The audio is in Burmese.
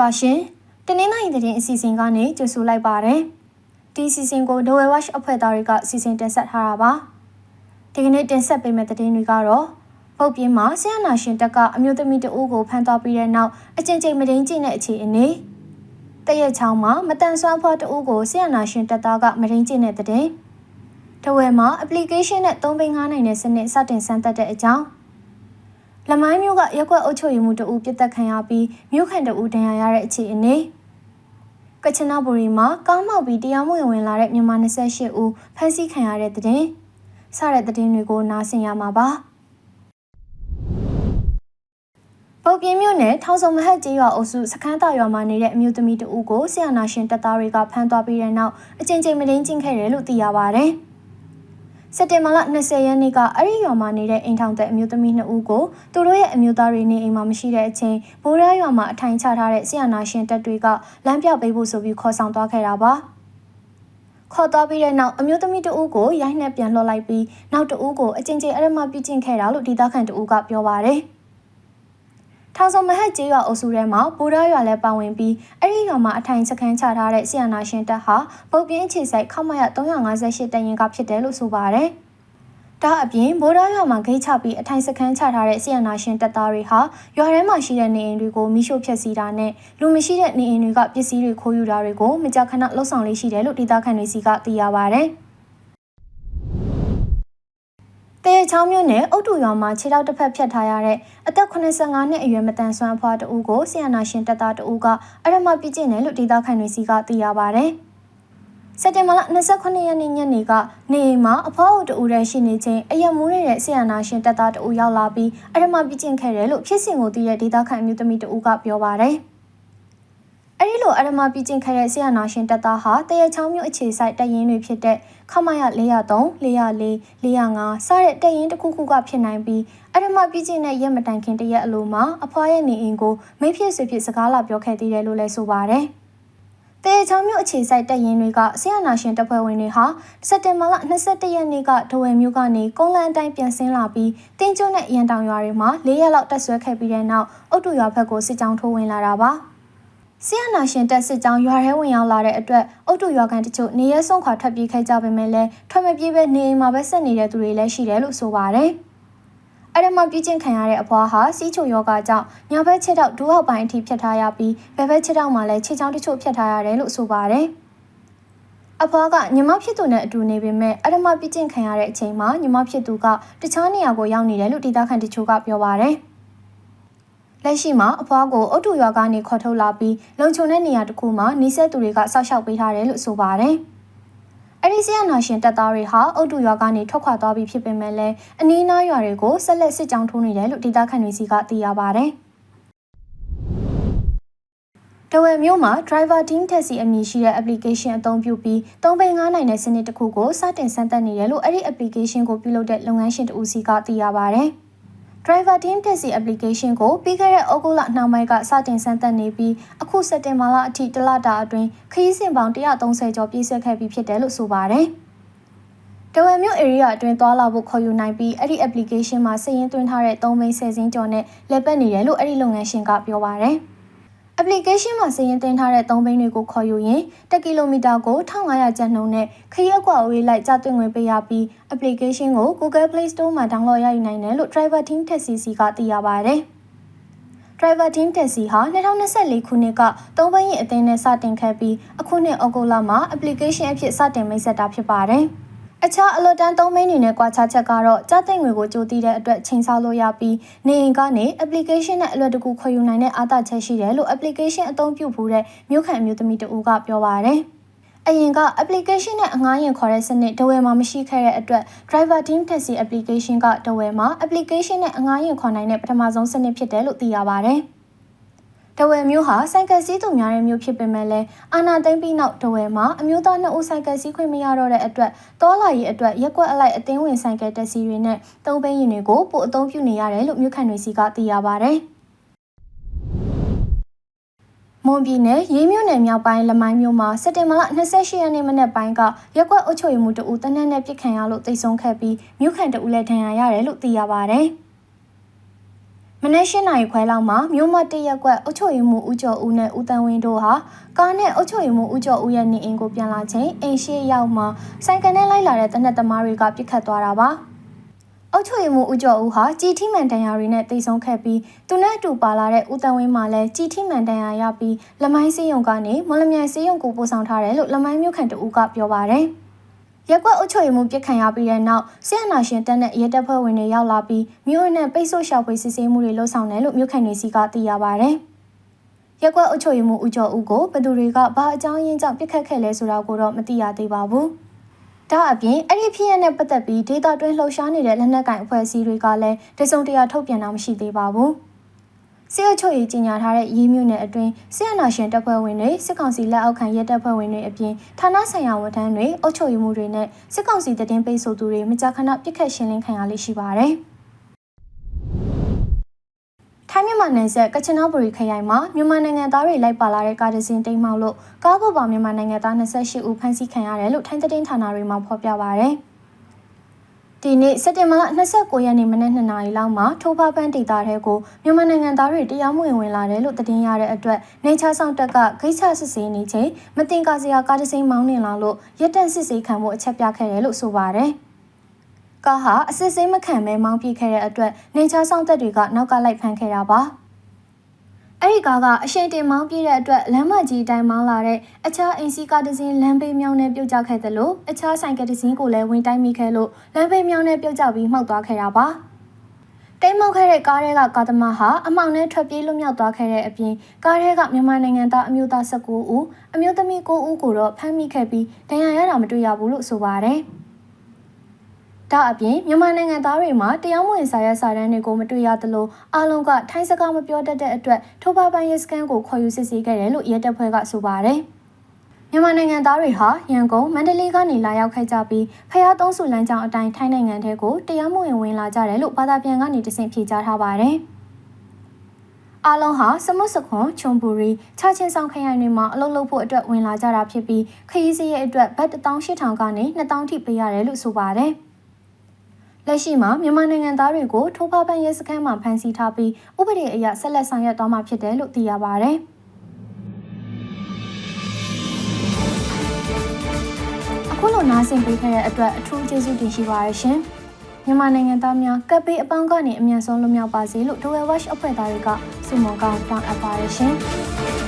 ပါရှင်။တနင်္လာရီသတင်းအစီအစဉ်ကနေကြိုဆိုလိုက်ပါရစေ။ဒီအစီအစဉ်ကို The Way Watch အဖွဲ့သားတွေကစီစဉ်တင်ဆက်ထားတာပါ။ဒီကနေ့တင်ဆက်ပေးမယ့်သတင်းတွေကတော့ပုတ်ပြင်းမှာဆရာနာရှင်တက်ကအမျိုးသမီးတဦးကိုဖမ်းသွားပြီးတဲ့နောက်အကျဉ်းချင်းမဒိန်ကျင့်တဲ့အခြေအနေတရက်ချောင်းမှာမတန်ဆွမ်းဖွားတဦးကိုဆရာနာရှင်တက်သားကမဒိန်ကျင့်တဲ့တဲ့တဝဲမှာ application နဲ့3ဘိန်း9နိုင်တဲ့စနစ်စတင်စမ်းသပ်တဲ့အကြောင်း လမိုင်းမျိုးကရက်ွက်အုပ်ချုပ်ရေးမှုတဦးပြစ်တက်ခံရပြီးမြို့ခံတဦးဒဏ်ရာရတဲ့အခြေအနေကချနာဘူရီမှာကောင်းမောက်ပြီးတရားမဝင်ဝင်လာတဲ့မြန်မာ28ဦးဖမ်းဆီးခံရတဲ့တဲ့စတဲ့တဲ့တွေကိုနားဆင်ရမှာပါပုတ်ပြင်းမြို့နယ်ထောင်စုံမဟတ်ကျေးရွာအုပ်စုစခန်းတော်ရွာမှာနေတဲ့အမျိုးသမီးတဦးကိုဆီယနာရှင်တပ်သားတွေကဖမ်းသွားပြီးတဲ့နောက်အချင်းချင်းမဒင်းကျင့်ခဲ့တယ်လို့သိရပါဗျ။ စက်တင်ဘာလ20ရက်နေ့ကအဲ့ဒီရွာမှာနေတဲ့အိမ်ထောင်တဲ့အမျိုးသမီး2ဦးကိုသူတို့ရဲ့အမျိုးသားတွေနေအိမ်မှာမရှိတဲ့အချိန်ဘိုးရဲရွာမှာအထိုင်ချထားတဲ့ဆီယနာရှင်တပ်တွေကလမ်းပြပေးဖို့ဆိုပြီးခေါ်ဆောင်သွားခဲ့တာပါခေါ်သွားပြီးတဲ့နောက်အမျိုးသမီးတဦးကိုရိုက်နှက်ပြန်လှော်လိုက်ပြီးနောက်တဦးကိုအကျဉ်းချင်းအရမပြစ်ကျင့်ခဲ့တာလို့ဒေသခံတဦးကပြောပါတယ်။ ထောင်စုံမဟတ်ကျေးရွာအုပ်စုထဲမှာပူရရွာလည်းပါဝင်ပြီးအဲ့ဒီရွာမှာအထိုင်စခန်းချထားတဲ့ဆီယနာရှင်တပ်ဟာပုတ်ပြင်းအခြေစိုက်ခောက်မရ358တရင်ကဖြစ်တယ်လို့ဆိုပါတယ်။ဒါအပြင်ဗိုးရားရွာမှာဂိတ်ချပြီးအထိုင်စခန်းချထားတဲ့ဆီယနာရှင်တပ်သားတွေဟာရွာထဲမှာရှိတဲ့နေအိမ်တွေကိုမိရှို့ဖျက်ဆီးတာနဲ့လူမရှိတဲ့နေအိမ်တွေကပစ္စည်းတွေခိုးယူတာတွေကိုမကြာခဏလှုပ်ဆောင်လေးရှိတယ်လို့ဒေသခံတွေစီကသိရပါဗျ။ တရေချောင်းမြို့နယ်အုတ်တူရွာမှာခြေထောက်တစ်ဖက်ဖြတ်ထားရတဲ့အသက်85နှစ်အရွယ်မတန်ဆွမ်းအဖွားတဦးကိုဆီယနာရှင်တပ်သားတဦးကအရမပြစ်ကျင့်တယ်လို့ဒေသခံတွေစီကသိရပါဗျ။စက်တင်ဘာလ29ရက်နေ့ညနေကနေအိမ်မှာအဖွားအုပ်တဦးတည်းရှိနေချိန်အယက်မူးနေတဲ့ဆီယနာရှင်တပ်သားတဦးရောက်လာပြီးအရမပြစ်ကျင့်ခဲ့တယ်လို့ဖြစ်စဉ်ကိုသိတဲ့ဒေသခံအမျိုးသမီးတဦးကပြောပါဗျ။အဲ့ဒီ လိုအရမပြချင်းခဲ့တဲ့ဆီယနာရှင်တပ်သားဟာတရချောင်းမြို့အခြေဆိုင်တပ်ရင်းတွေဖြစ်တဲ့ခမရ403 404 405စတဲ့တပ်ရင်းတစ်ခုခုကဖြစ်နိုင်ပြီးအရမပြချင်းတဲ့ရက်မတိုင်ခင်တရက်အလိုမှာအဖွားရဲ့နေအိမ်ကိုမိဖြစ်ဆွေဖြစ်စကားလာပြောခဲ့သေးတယ်လို့လည်းဆိုပါတယ်။တရချောင်းမြို့အခြေဆိုင်တပ်ရင်းတွေကဆီယနာရှင်တပ်ဖွဲ့ဝင်တွေဟာစက်တင်ဘာလ22ရက်နေ့ကဒဝယ်မြို့ကနေကုန်းလန်းအတိုင်းပြန်ဆင်းလာပြီးတင်းကျွန်းနဲ့ရန်တောင်ရွာတွေမှာ၄ရက်လောက်တက်ဆွဲခဲ့ပြီးတဲ့နောက်အုတ်တူရွာဘက်ကိုစစ်ကြောင်းထိုးဝင်လာတာပါ။ ဆီယနာရှင်တက်စစ်ကြောင်းရွာထဲဝင်ရောက်လာတဲ့အတွက်အုတ်တူရွာကန်တချို့နေရဲဆုံးခွာထွက်ပြေးခဲ့ကြပေမဲ့လည်းထွက်မပြေးပဲနေအိမ်မှာပဲဆက်နေတဲ့သူတွေလည်းရှိတယ်လို့ဆိုပါတယ်။အဲ့ဒီမှာပြင်းကျင်ခံရတဲ့အဖွားဟာစီးချိုယောဂကြောင့်ညာဘက်ခြေထောက်ဒူးအောက်ပိုင်းအထိဖြတ်ထားရပြီးဘယ်ဘက်ခြေထောက်မှာလည်းခြေချောင်းတချို့ဖြတ်ထားရတယ်လို့ဆိုပါတယ်။အဖွားကညီမဖြစ်သူနဲ့အတူနေပေမဲ့အရမပြင်းကျင်ခံရတဲ့အချိန်မှာညီမဖြစ်သူကတခြားနေရာကိုရောက်နေတယ်လို့ဒေသခံတချို့ကပြောပါတယ်။ လက်ရှိမှာအဖွားကိုအုတ်တူရွာကနေခေါ်ထုတ်လာပြီးလုံခြုံတဲ့နေရာတစ်ခုမှာနေဆက်သူတွေကစောက်ရှောက်ပေးထားတယ်လို့ဆိုပါတယ်။အဲဒီဆီယနာရှင်တပ်သားတွေဟာအုတ်တူရွာကနေထွက်ခွာသွားပြီးဖြစ်ပေမဲ့လည်းအနီးအနားရွာတွေကိုဆက်လက်စစ်ကြောင်းထိုးနေတယ်လို့ဒေသခံတွေစီကသိရပါတယ်။တဝယ်မြို့မှာ driver team taxi အမည်ရှိတဲ့ application အသုံးပြုပြီး၃ဘိန်း9နိုင်တဲ့စနစ်တစ်ခုကိုစတင်စမ်းသပ်နေတယ်လို့အဲ့ဒီ application ကိုပြုလုပ်တဲ့လုပ်ငန်းရှင်တဦးစီကသိရပါတယ်။ Driver Team Taxi application ကိုပြီးခဲ့တဲ့ဩဂုတ်လနှောင်းပိုင်းကစတင်စမ်းသပ်နေပြီးအခုစက်တင်ဘာလအထိတလတာအတွင်းခရီးစဉ်ပေါင်း130ကျော်ပြည့်စွက်ခဲ့ပြီးဖြစ်တယ်လို့ဆိုပါတယ်။တဝယ်မြို့ area အတွင်းသွားလာဖို့ခေါ်ယူနိုင်ပြီးအဲ့ဒီ application မှာစည်ရင်းသွင်းထားတဲ့3ဘိန်း10စင်းကျော်နဲ့လက်ပတ်နေတယ်လို့အဲ့ဒီလုပ်ငန်းရှင်ကပြောပါတယ်။ application မှာစည်ရင်တင်ထားတဲ့သုံးဘိန်းတွေကိုခေါ်ယူရင်1ကီလိုမီတာကို1500ကျပ်နှုန်းနဲ့ခရီးအကွာအဝေးလိုက်ကြသွင်းဝင်ပေးရပြီး application ကို Google Play Store မှာ download ရယူနိုင်တယ်လို့ Driver Team Taxi စီကသိရပါတယ်။ Driver Team Taxi ဟာ2024ခုနှစ်ကသုံးဘိန်းရင်အသင်းနဲ့စတင်ခဲ့ပြီးအခုနှစ်ဩဂုတ်လမှာ application အဖြစ်စတင်မိတ်ဆက်တာဖြစ်ပါတယ်။ အခြားအလွတ်တန်းသုံးမင်းတွေနဲ့ကွာခြားချက်ကတော့ကြားသိမ့်ငွေကိုကြိုးတည်တဲ့အတွက်ချိန်ဆလို့ရပြီးနေအိမ်ကနေ application နဲ့အလွယ်တကူခေါ်ယူနိုင်တဲ့အားသာချက်ရှိတယ်လို့ application အသုံးပြုဖို့တဲ့မြို့ခံအမျိုးသမီးတဦးကပြောပါတယ်။အရင်က application နဲ့အငှားရင်ခေါ်တဲ့စနစ်ဒဝယ်မှာမရှိခဲ့တဲ့အတွက် driver team taxi application ကဒဝယ်မှာ application နဲ့အငှားရင်ခေါ်နိုင်တဲ့ပထမဆုံးစနစ်ဖြစ်တယ်လို့သိရပါဗျ။ တဝယ်မျိုးဟာစိုက်ကယ်စီးသူများတဲ့မျိုးဖြစ်ပေမဲ့လည်းအာနာသိမ့်ပြီးနောက်တဝယ်မှာအမျိုးသားနှစ်ဦးစိုက်ကယ်စီးခွင့်မရတော့တဲ့အတွက်တောလာရီအတွက်ရက်ကွက်အလိုက်အသင်းဝင်စိုက်ကယ်တက်စီတွေနဲ့သုံးဘင်းရင်တွေကိုပို့အသုံးပြုနေရတယ်လို့မြို့ခံတွေစီကသိရပါဗျ။မွန်ပြည်နယ်ရေးမြို့နယ်မြောက်ပိုင်းလမိုင်းမြို့မှာစက်တင်ဘာလ28ရက်နေ့မနက်ပိုင်းကရက်ကွက်အုပ်ချုပ်ရေးမှူးတဦးတနက်နဲ့ပြစ်ခံရလို့တိတ်ဆုံးခဲ့ပြီးမြို့ခံတဦးလည်းဒဏ်ရာရတယ်လို့သိရပါဗျ။ မနေ့၈နာရီခွဲလောက်မှာမြို့မတရက်ကွက်အုတ်ချုပ်ရည်မှုဦးကျော်ဦးနဲ့ဦးတန်းဝင်းတို့ဟာကားနဲ့အုတ်ချုပ်ရည်မှုဦးကျော်ဦးရဲ့နေအိမ်ကိုပြန်လာချိန်အိမ်ရှိရောက်မှာဆိုင်ကယ်နဲ့လိုက်လာတဲ့တနက်သမားတွေကပြစ်ခတ်သွားတာပါ။အုတ်ချုပ်ရည်မှုဦးကျော်ဦးဟာជីထီမှန်တန်ရာတွေနဲ့တိတ်ဆုံးခဲ့ပြီးသူနဲ့အတူပါလာတဲ့ဦးတန်းဝင်းမှလည်းជីထီမှန်တန်ရာရပြီးလမိုင်းစည်းရုံကနေမော်လမြိုင်စည်းရုံကိုပို့ဆောင်ထားတယ်လို့လမိုင်းမြို့ခံတဦးကပြောပါတယ်။ ရက်ကွက်အုပ်ချုပ်ရေးမှုပြစ်ခံရပြီးတဲ့နောက်ဆီယနာရှင်တပ်နဲ့ရဲတပ်ဖွဲ့ဝင်တွေရောက်လာပြီးမြို့နဲ့ပိတ်ဆို့ရှောက်ဖွေစစ်ဆေးမှုတွေလှုပ်ဆောင်တယ်လို့မြို့ခံတွေစီကသိရပါဗျ။ရက်ကွက်အုပ်ချုပ်ရေးမှုဦးကျော်ဦးကိုဘသူတွေကဘာအကြောင်းရင်းကြောင့်ပြစ်ခတ်ခဲ့လဲဆိုတာကိုတော့မသိရသေးပါဘူး။ဒါအပြင်အဲ့ဒီဖြစ်ရတဲ့ပတ်သက်ပြီးဒေတာတွင်းလှုပ်ရှားနေတဲ့လက်နက်ကင်အဖွဲ့အစည်းတွေကလည်းတစုံတရာထုတ်ပြန်တာမရှိသေးပါဘူး။ စစ်အုပ်ချုပ်ရေးကြီးညာထားတဲ့ရေးမြို့နယ်အတွင်းစစ်အာဏာရှင်တပ်ဖွဲ့ဝင်တွေစစ်ကောင်စီလက်အောက်ခံရဲတပ်ဖွဲ့ဝင်တွေအပြင်ဌာနဆိုင်ရာဝန်ထမ်းတွေအုပ်ချုပ်ရေးမှုတွေနဲ့စစ်ကောင်စီတည်င်းပိတ်ဆို့သူတွေမကြာခဏပြစ်ခတ်ရှင်းလင်းခံရလိမ့်ရှိပါတယ်။ထိုင်းမြန်မာနယ်စပ်ကချင်နောပရီခရိုင်မှာမြန်မာနိုင်ငံသားတွေလိုက်ပါလာတဲ့ကားတစ်စင်းတိမ်းမှောက်လို့ကားပေါ်ပါမြန်မာနိုင်ငံသား28ဦးဖမ်းဆီးခံရတယ်လို့ထိုင်းသတင်းဌာနတွေမှာဖော်ပြပါရယ်။ ဒီနေ့စက်တင်ဘာလ29ရက်နေ့မနက်2နာရီလောက်မှာထိုးဖပန်းဒေတာထဲကိုမြန်မာနိုင်ငံသားတွေတရားမဝင်ဝင်လာတယ်လို့သတင်းရတဲ့အတွက်နေချာဆောင်တက်ကဂိတ်ချစစ်ဆေးနေချိန်မတင်ကာစရာကားတစ်စိမ်းမောင်းနေလာလို့ရက်တန့်စစ်ဆေးခံမှုအချက်ပြခဲ့တယ်လို့ဆိုပါတယ်။ကားဟာအစစ်ဆေးမခံမဲမောင်းပြခဲ့တဲ့အတွက်နေချာဆောင်တက်တွေကနောက်ကလိုက်ဖမ်းခဲ့တာပါ။ အဲ့ဒီကားကအရှိန်တင်မောင်းပြေးတဲ့အတွက်လမ်းမကြီးတိုင်းမောင်းလာတဲ့အခြားအိမ်စီးကားတစ်စီးလမ်းဘေးမြောင်းနဲ့ပြုတ်ကျခဲ့သလိုအခြားဆိုင်ကတစ်စီးကိုလည်းဝင်တိုက်မိခဲ့လို့လမ်းဘေးမြောင်းနဲ့ပြုတ်ကျပြီးမှောက်သွားခဲ့တာပါတိမ်မောက်ခဲ့တဲ့ကားတွေကကားသမားဟာအမောင်နဲ့ထွက်ပြေးလွတ်မြောက်သွားခဲ့တဲ့အပြင်ကားတွေကမြန်မာနိုင်ငံသားအမျိုးသား19ဦးအမျိုးသမီး9ဦးကိုတော့ဖမ်းမိခဲ့ပြီးဒဏ်ရာရတာမတွေ့ရဘူးလို့ဆိုပါတယ်။ ဒါအပြင်မြန်မာနိုင်ငံသားတွေမှာတရားမဝင်စာရွက်စာတမ်းတွေကိုမတွေ့ရသလိုအလုံးကထိုင်းစကားမပြောတတ်တဲ့အတွက်ထိုးပါပန်းရဲစခန်းကိုခေါ်ယူစစ်ဆေးခဲ့တယ်လို့ရဲတပ်ဖွဲ့ကဆိုပါတယ်။မြန်မာနိုင်ငံသားတွေဟာရန်ကုန်မန္တလေးကနေလာရောက်ခဲ့ကြပြီးဖျားသုံးစုလမ်းကြောင်းအတိုင်းထိုင်းနိုင်ငံထဲကိုတရားမဝင်ဝင်လာကြတယ်လို့ဘာသာပြန်ကနေတဆင့်ဖြေကြားထားပါတယ်။အားလုံးဟာစမုစခွန်ချွန်ပူရီချချင်းဆောင်ခရိုင်တွေမှာအလုပ်လုပ်ဖို့အတွက်ဝင်လာကြတာဖြစ်ပြီးခရီးစရိတ်အတွက်ဘတ်18000ကနေ2000ထိပေးရတယ်လို့ဆိုပါတယ်။ လက်ရှိမှာမြန်မာနိုင်ငံသားတွေကိုထိုးဖပန်းရဲစခန်းမှာဖမ်းဆီးထားပြီးဥပဒေအရဆက်လက်ဆောင်ရွက်သွားမှာဖြစ်တယ်လို့သိရပါဗျ။အခုလိုနားဆင်ပေးခဲ့တဲ့အတွက်အထူးကျေးဇူးတင်ရှိပါရရှင်။မြန်မာနိုင်ငံသားများကပ်ပေးအပေါင်းကနေအမြန်ဆုံးလွတ်မြောက်ပါစေလို့ Dual Watch အဖွဲ့သားတွေကဆုမွန်ကောင်းတောင်းအပ်ပါရရှင်။